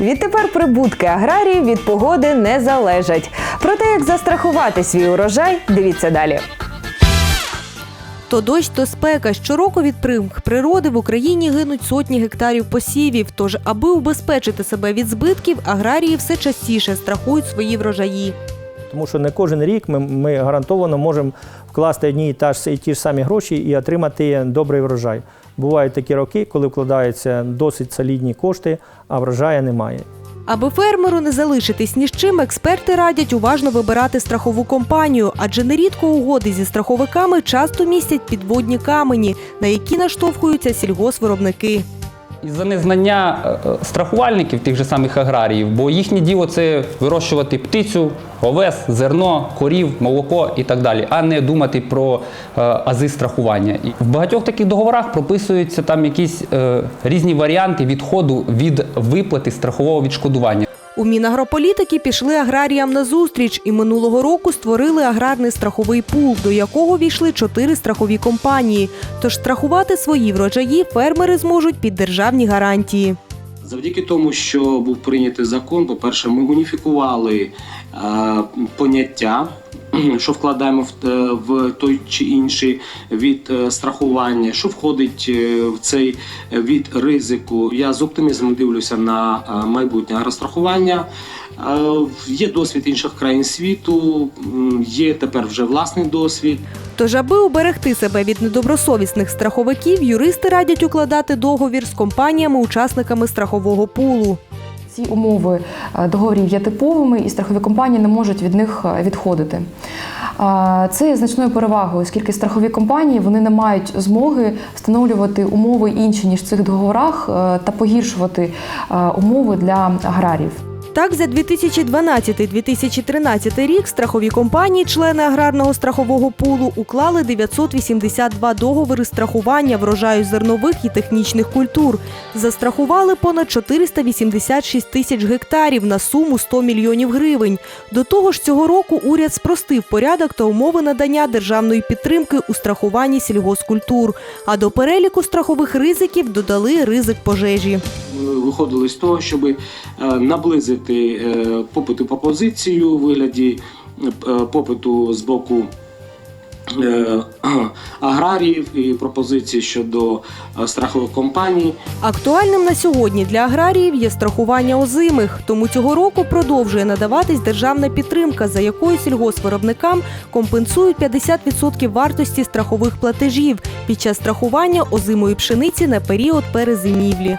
Відтепер прибутки аграріїв від погоди не залежать. Про те, як застрахувати свій урожай, дивіться далі. То дощ, то спека. Щороку від примх природи в Україні гинуть сотні гектарів посівів. Тож, аби убезпечити себе від збитків, аграрії все частіше страхують свої врожаї. Тому що не кожен рік ми, ми гарантовано можемо вкласти одні та ж, і ті ж самі гроші і отримати добрий врожай. Бувають такі роки, коли вкладаються досить солідні кошти, а врожаю немає. Аби фермеру не залишитись ні з чим, експерти радять уважно вибирати страхову компанію, адже нерідко угоди зі страховиками часто містять підводні камені, на які наштовхуються сільгосвиробники. Із-за незнання е, е, страхувальників, тих же самих аграріїв, бо їхнє діло це вирощувати птицю, овес, зерно, корів, молоко і так далі, а не думати про е, ази страхування. І в багатьох таких договорах прописуються там якісь е, різні варіанти відходу від виплати страхового відшкодування. У Мінагрополітики пішли аграріям на зустріч і минулого року створили аграрний страховий пул, до якого війшли чотири страхові компанії. Тож страхувати свої врожаї фермери зможуть під державні гарантії. Завдяки тому, що був прийнятий закон, по-перше, ми уніфікували е, поняття, що вкладаємо в, е, в той чи інший від е, страхування, що входить е, в цей від ризику. Я з оптимізмом дивлюся на майбутнє агрострахування. Є досвід інших країн світу, є тепер вже власний досвід. Тож, аби уберегти себе від недобросовісних страховиків, юристи радять укладати договір з компаніями-учасниками страхового пулу. Ці умови е, договорів є типовими, і страхові компанії не можуть від них е, відходити. Це є значною перевагою, оскільки страхові компанії вони не мають змоги встановлювати умови інші ніж в цих договорах е, та погіршувати умови для аграріїв. Так, за 2012-2013 рік страхові компанії, члени аграрного страхового пулу, уклали 982 договори страхування врожаю зернових і технічних культур. Застрахували понад 486 тисяч гектарів на суму 100 мільйонів гривень. До того ж, цього року уряд спростив порядок та умови надання державної підтримки у страхуванні сільгоскультур. А до переліку страхових ризиків додали ризик пожежі. Виходили з того, щоб е, наблизити е, попит і пропозицію у вигляді е, попиту з боку аграріїв і пропозиції щодо страхових компаній. Актуальним на сьогодні для аграріїв є страхування озимих. Тому цього року продовжує надаватись державна підтримка, за якою сільгоспвиробникам компенсують 50% вартості страхових платежів під час страхування озимої пшениці на період перезимівлі.